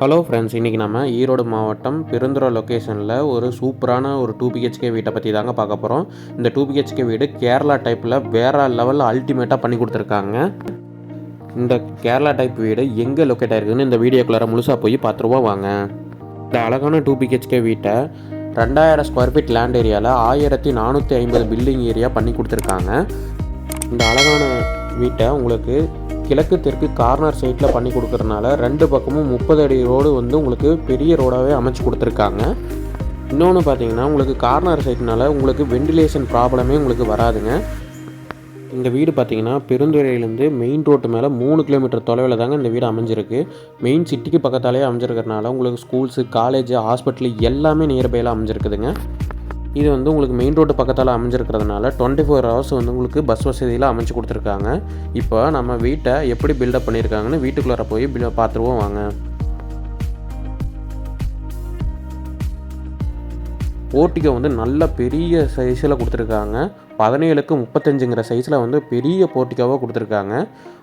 Hello friends இன்றைக்கி நம்ம ஈரோடு மாவட்டம் பெருந்துறை லொக்கேஷனில் ஒரு சூப்பரான ஒரு டூ பிஹெச்கே வீட்டை பற்றி தாங்க பார்க்க போகிறோம் இந்த டூ பிஹெச்கே வீடு கேரளா டைப்பில் வேறு லெவலில் அல்டிமேட்டாக பண்ணி கொடுத்துருக்காங்க. இந்த கேரளா டைப் வீடு எங்கே லொக்கேட் ஆயிருக்குன்னு இந்த வீடியோக்குள்ளார முழுசாக போய் பார்த்துருவோம் வாங்க. இந்த அழகான டூ பிஹெச்கே வீட்டை ரெண்டாயிரம் ஸ்கொயர் ஃபீட் லேண்ட் ஏரியாவில் ஆயிரத்தி நானூற்றி ஐம்பது பில்டிங் ஏரியா பண்ணி கொடுத்துருக்காங்க. இந்த அழகான வீட்டை உங்களுக்கு கிழக்கு தெற்கு கார்னர் சைட்டில் பண்ணி கொடுக்குறதுனால ரெண்டு பக்கமும் முப்பது அடி ரோடு வந்து உங்களுக்கு பெரிய ரோடாகவே அமைச்சு கொடுத்துருக்காங்க. இன்னொன்று பார்த்தீங்கன்னா உங்களுக்கு கார்னர் சைட்னால உங்களுக்கு வெண்டிலேஷன் ப்ராப்ளமே உங்களுக்கு வராதுங்க. இந்த வீடு பார்த்தீங்கன்னா பெருந்துறையிலேருந்து மெயின் ரோட்டு மேலே மூணு கிலோமீட்டர் தொலைவில் தாங்க இந்த வீடு அமைஞ்சிருக்கு. மெயின் சிட்டிக்கு பக்கத்தாலே அமைஞ்சிருக்கிறனால உங்களுக்கு ஸ்கூல்ஸு காலேஜ் ஹாஸ்பிட்டல் எல்லாமே நியர்பையில் அமைஞ்சிருக்குதுங்க. இது வந்து உங்களுக்கு மெயின் ரோட்டு பக்கத்தால் அமைஞ்சிருக்கிறதுனால டுவெண்ட்டி ஃபோர் ஹவர்ஸ் வந்து உங்களுக்கு பஸ் வசதியில் அமைச்சு கொடுத்துருக்காங்க. இப்போ நம்ம வீட்டை எப்படி பில்டப் பண்ணியிருக்காங்கன்னு வீட்டுக்குள்ளார போய் பில் பார்த்துருவோம் வாங்க. போர்ட்டிகோ வந்து நல்ல பெரிய சைஸில் கொடுத்துருக்காங்க. பதினேழுக்கு முப்பத்தஞ்சுங்கிற சைஸில் வந்து பெரிய போர்ட்டிகோவாக கொடுத்துருக்காங்க.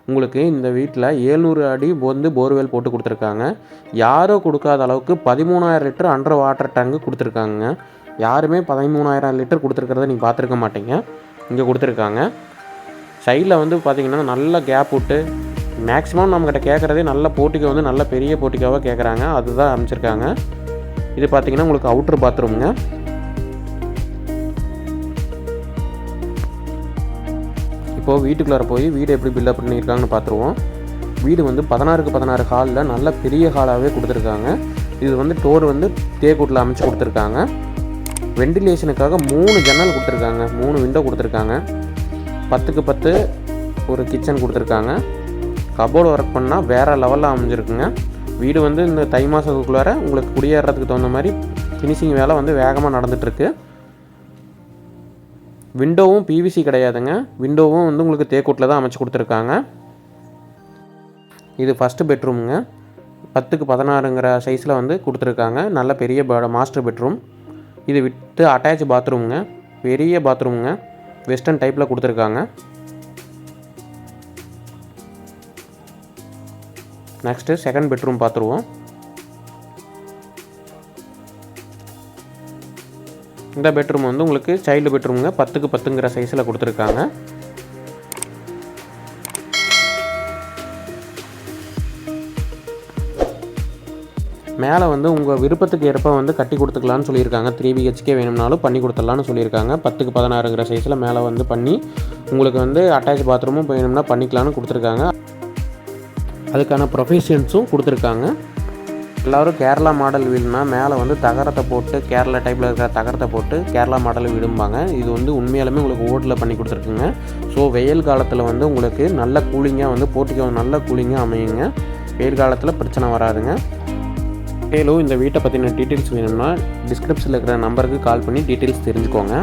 உங்களுக்கு இந்த வீட்டில் ஏழ்நூறு அடி வந்து போர்வெல் போட்டு கொடுத்துருக்காங்க. யாரும் கொடுக்காத அளவுக்கு பதிமூணாயிரம் லிட்டர் அண்டர் வாட்டர் டேங்கு கொடுத்துருக்காங்க. யாருமே பதிமூணாயிரம் லிட்டர் கொடுத்துருக்கிறத நீங்கள் பார்த்துருக்க மாட்டீங்க. இங்கே கொடுத்துருக்காங்க. சைடில் வந்து பார்த்திங்கன்னா நல்ல கேப் விட்டு மேக்ஸிமம் நம்மக்கிட்ட கேட்குறதே நல்ல போட்டிக்கோ வந்து நல்ல பெரிய போட்டிக்காவாக கேட்குறாங்க அதுதான் அமைச்சிருக்காங்க. இது பார்த்தீங்கன்னா உங்களுக்கு அவுட்ரு பாத்ரூமுங்க இப்போது வீட்டுக்குள்ளார போய் வீடு எப்படி பில்டப் பண்ணியிருக்காங்கன்னு பார்த்துருவோம் வீடு வந்து பதினாறுக்கு பதினாறு ஹாலில் நல்ல பெரிய ஹாலாகவே கொடுத்துருக்காங்க. இது வந்து டோர் வந்து தேக்கூட்டில் அமைச்சு கொடுத்துருக்காங்க. வெண்டிலேஷனுக்காக மூணு ஜன்னல் கொடுத்துருக்காங்க. மூணு விண்டோ கொடுத்துருக்காங்க. பத்துக்கு பத்து ஒரு கிச்சன் கொடுத்துருக்காங்க. கபோர்டு ஒர்க் பண்ணால் வேறு லெவலில் அமைஞ்சிருக்குங்க. வீடு வந்து இந்த தை மாதத்துக்குள்ளார உங்களுக்கு குடியேறதுக்கு தகுந்த மாதிரி ஃபினிஷிங் வேலை வந்து வேகமாக நடந்துகிட்ருக்கு விண்டோவும் பிவிசி கிடையாதுங்க. விண்டோவும் வந்து உங்களுக்கு தேக்கூட்டில் தான் அமைச்சு கொடுத்துருக்காங்க. இது ஃபஸ்ட்டு பெட்ரூமுங்க பத்துக்கு பதினாறுங்கிற சைஸில் வந்து கொடுத்துருக்காங்க. நல்ல பெரிய மாஸ்டர் பெட்ரூம் இது விட்டு அட்டாச் பாத்ரூமுங்க பெரிய பாத்ரூமுங்க வெஸ்டர்ன் டைப்பில் கொடுத்துருக்காங்க. நெக்ஸ்ட்டு செகண்ட் பெட்ரூம் பார்த்துருவோம் இந்த பெட்ரூம் வந்து உங்களுக்கு சைல்டு பெட்ரூமுங்க பத்துக்கு பத்துங்கிற சைஸில் கொடுத்துருக்காங்க. மேலே வந்து உங்கள் விருப்பத்துக்கு ஏற்ப வந்து கட்டி கொடுத்துக்கலான்னு சொல்லியிருக்காங்க. த்ரீ பிஹெச்கே வேணும்னாலும் பண்ணி கொடுத்துடலான்னு சொல்லியிருக்காங்க. பத்துக்கு பதினாறுங்கிற சைஸில் மேலே வந்து பண்ணி உங்களுக்கு வந்து அட்டாச் பாத்ரூமும் வேணும்னா பண்ணிக்கலான்னு கொடுத்துருக்காங்க. அதுக்கான ப்ரொஃபஷன்ஸும் கொடுத்துருக்காங்க. எல்லோரும் கேரளா மாடல் வீடுனா மேலே வந்து தகரத்தை போட்டு கேரளா டைப்பில் இருக்கிற தகரத்தை போட்டு கேரளா மாடல் வீடும்பாங்க. இது வந்து உண்மையாலுமே உங்களுக்கு ஓட்டில் பண்ணி கொடுத்துருக்குங்க. ஸோ வெயில் காலத்தில் வந்து உங்களுக்கு நல்ல கூலிங்காக வந்து போட்டிக்கு நல்ல கூலிங்காக அமையுங்க. வெயில் காலத்தில் பிரச்சனை வராதுங்க. மேலும் இந்த வீட்டை பற்றின டீட்டெயில்ஸ் வேணும்னா டிஸ்கிரிப்ஷனில் இருக்கிற நம்பருக்கு கால் பண்ணி டீட்டெயில்ஸ் தெரிஞ்சுக்கோங்க.